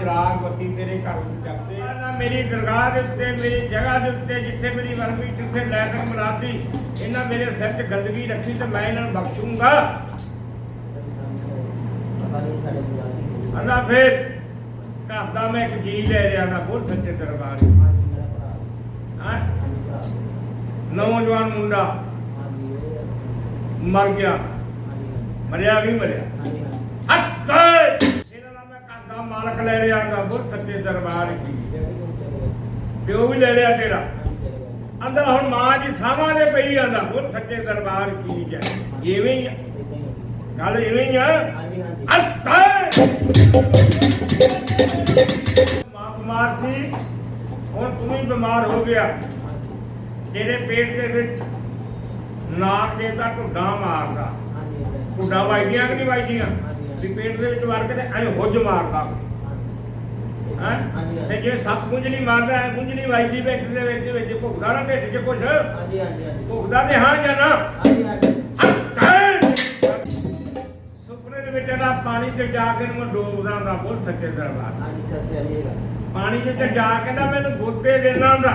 ਚਿਰਾਗ ਬੱਤੀ ਤੇਰੇ ਘਰ ਵਿੱਚ ਚੱਕਦੇ ਨਾ ਮੇਰੀ ਦਰਗਾਹ ਦੇ ਉੱਤੇ, ਮੇਰੀ ਜਗ੍ਹਾ ਦੇ ਉੱਤੇ, ਜਿੱਥੇ ਮੇਰੀ ਵਰਮੀ ਜਿੱਥੇ ਲੈਟਰ ਮਰਾਤੀ ਇਹਨਾਂ ਮੇਰੇ ਸਿਰ 'ਚ ਗੰਦਗੀ ਰੱਖੀ ਤੇ ਮੈਂ ਇਹਨਾਂ ਨੂੰ ਬਖਸ਼ੂੰਗਾ। ਅੰਨਾ ਫਿਰ ਘਰ ਦਾ ਮੈਂ ਇੱਕ ਜੀ ਲੈ ਲਿਆ ਨਾ ਬੋਲ ਸੱਚੇ ਦਰਬਾਰ ਹਾਂ? ਨੌਜਵਾਨ ਮੁੰਡਾ ਮਰ ਗਿਆ। ਮਰਿਆ ਵੀ ਮਰਿਆ। ਮਾਲਕ ਲੈ ਲਿਆ ਨਾ ਬੋਲ ਸੱਚੇ ਦਰਬਾਰ ਕੀ ਪਿਓ ਵੀ ਲੈ ਲਿਆ ਤੇਰਾ। ਅੰਦਰ ਹੁਣ ਮਾਂ ਜੀ ਸਾਵਾਂ ਦੇ ਪਈ ਜਾਂਦਾ ਬੋਲ ਸੱਚੇ ਦਰਬਾਰ ਕੀ ਜੈ ਇਵੇਂ ਹੀ ਆ। ਗੱਲ ਇਵੇਂ ਹੀ ਆ। ਅੱਤਾ ਮਾਂ ਬਿਮਾਰ ਸੀ ਹੁਣ ਤੂੰ ਵੀ ਬਿਮਾਰ ਹੋ ਗਿਆ। ਤੇਰੇ ਪੇਟ ਦੇ ਵਿੱਚ ਨਾਕ ਦੇ ਤਾਂ ਢੁੱਡਾ ਮਾਰਦਾ। ਢੁੱਡਾ ਵਾਈਦੀਆਂ ਕਿ ਨਹੀਂ ਵਾਈਦੀਆਂ ਵੀ ਪੇਟ ਦੇ ਵਿੱਚ ਵੜ ਕੇ ਤੇ ਐ ਹੁੱਜ ਮਾਰਦਾ। ਹਾਂ? ਤੇ ਜੇ ਸੱਪ ਮਾਰਦਾ ਹੈ ਕੁੰਜਲੀ ਵਾਈਦੀ ਵਿੱਚ ਦੇ ਵਿੱਚ ਵਿੱਚ ਭੁਗਦਾ ਨਾ ਢਿੱਡ 'ਚ ਕੁਛ। ਭੁਗਦਾ ਤੇ ਹਾਂ ਜਾਂ ਨਾ? ਸੁਪਨੇ ਦੇ ਵਿੱਚ ਇਹਦਾ ਪਾਣੀ 'ਚ ਜਾ ਕੇ ਨੂੰ ਡੋਬਦਾ ਹੁੰਦਾ ਬੋਲ ਸੱਚੇ ਦਰਬਾਰ ਪਾਣੀ 'ਚ ਜਾ ਕੇ ਨਾ ਮੈਨੂੰ ਗੋਤੇ ਦੇਣਾ ਹੁੰਦਾ।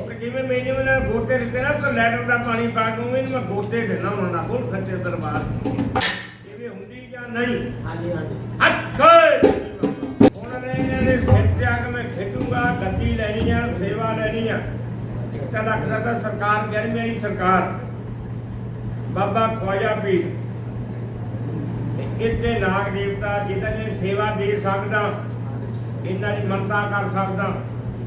ਕਿ ਜਿਵੇਂ ਮੈਨੂੰ ਇਹਨਾਂ ਨੇ ਗੋਤੇ ਦਿੱਤੇ ਨਾ ਤਾਂ ਲੈਟਰ ਦਾ ਪਾਣੀ ਪਾ ਕੇ ਉਵੇਂ ਮੈਂ ਗੋਤੇ ਦੇਣਾ ਉਹਨਾਂ ਦਾ ਬੋਲ ਸੱਚੇ ਦਰਬਾਰ ਜਿਵੇਂ ਹੁੰਦੀ ਜਾਂ ਨਹੀਂ? ਹੱਥ ਇੱਕ ਦਾ ਤਾਂ ਸਰਕਾਰ ਕਹਿ ਮੇਰੀ ਸਰਕਾਰ। ਬਾਬਾ ਖਵਾਜਾ ਪੀਰ। ਇੱਥੇ ਨਾਗ ਦੇਵਤਾ ਜਿੱਦਾਂ ਦੀ ਸੇਵਾ ਦੇ ਸਕਦਾ, ਇਹਨਾਂ ਦੀ ਮੰਨਤਾ ਕਰ ਸਕਦਾ,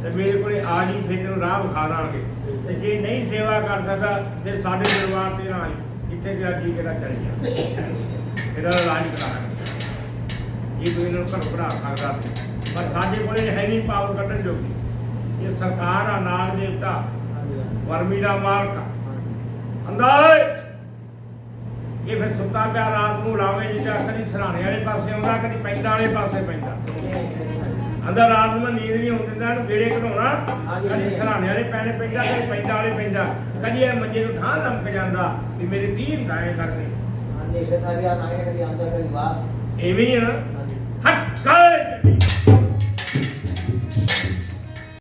ਤੇ ਮੇਰੇ ਕੋਲੇ ਆ ਜੀ, ਫਿਰ ਤੈਨੂੰ ਰਾਹ ਵਿਖਾ ਦਾਂਗੇ। ਤੇ ਜੇ ਨਹੀਂ ਸੇਵਾ ਕਰ ਸਕਦਾ, ਤੇ ਸਾਡੇ ਦਰਬਾਰ ਤੇ ਨਾ ਆਈ। ਜਿੱਥੇ ਤੇਰਾ ਜੀ ਕਿਹੜਾ ਚੱਲ ਜਾ ਇਹਦਾ ਇਲਾਜ ਕਰਾਂਗੇ ਜੇ ਕੋਈ ਨੂੰ ਘਰ ਬਣਾ ਸਕਦਾ, ਪਰ ਸਾਡੇ ਕੋਲੇ ਹੈ ਨਹੀਂ ਪਾਵਰ ਕੱਢਣ ਜੋਗੀ। ਇਹ ਸਰਕਾਰ ਆ ਨਾਗ ਦੇਵਤਾ ਵਰਮੀ ਦਾ ਆ। ਅੰਦਰ ਇਹ ਫਿਰ ਸੁੱਤਾ ਪਿਆ ਰਾਤ ਨੂੰ ਲਾਵੇ ਜਿੱਦਾਂ ਕਦੀ ਸਰਾਣੇ ਵਾਲੇ ਪਾਸੇ ਆਉਂਦਾ ਕਦੀ ਪੈਂਦਾ ਵਾਲੇ ਪਾਸੇ ਪੈਂਦਾ। ਅੰਦਰ ਰਾਤ ਨੂੰ ਨੀਂਦ ਨਹੀਂ ਆਉਂਦੀ ਇਹਨੂੰ ਗੇੜੇ ਘਟਾਉਣਾ ਕਦੀ ਸਰਾਣੇ ਵਾਲੇ ਪੈਣੇ ਪੈਂਦਾ ਕਦੀ ਪੈਂਦਾ ਵਾਲੇ ਪੈਂਦਾ। ਕਦੀ ਇਹ ਮੰਜੇ ਨੂੰ ਥਾਂ ਲੰਮਕ ਜਾਂਦਾ ਵੀ ਮੇਰੇ ਤੀਰ ਗਾਏ ਕਰਨੇ ਐਵੇਂ ਹੀ ਆ ਨਾ।